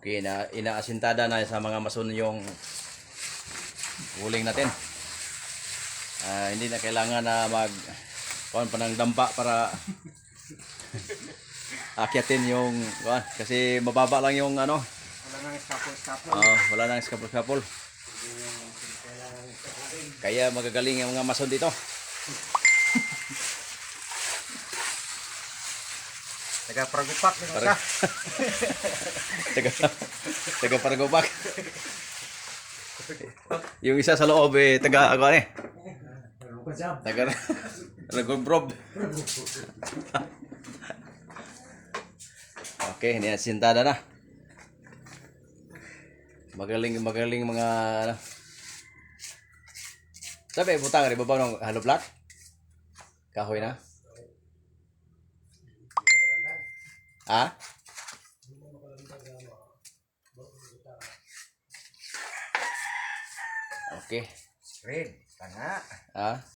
Okay, na inaasintada na sa mga mason yung uling natin. Ah, hindi na kailangan na mag kuan pa ng dampa para akyatin yung kuan kasi mababa lang yung ano. Wala nang stapol-stapol. ah, wala nang skapul-skapul. Kaya magagaling yung mga mason dito. Taga-pragupak ni Para- Masa. taga taga Paragopak. yung isa sa loob eh taga ako eh. Taga Ragobrob. okay, niya sintada na. Magaling magaling mga ano. Sabi butang rin babaw ng halo plat. Kahoy na. Ha? Okay. Red. Tanga. Ah,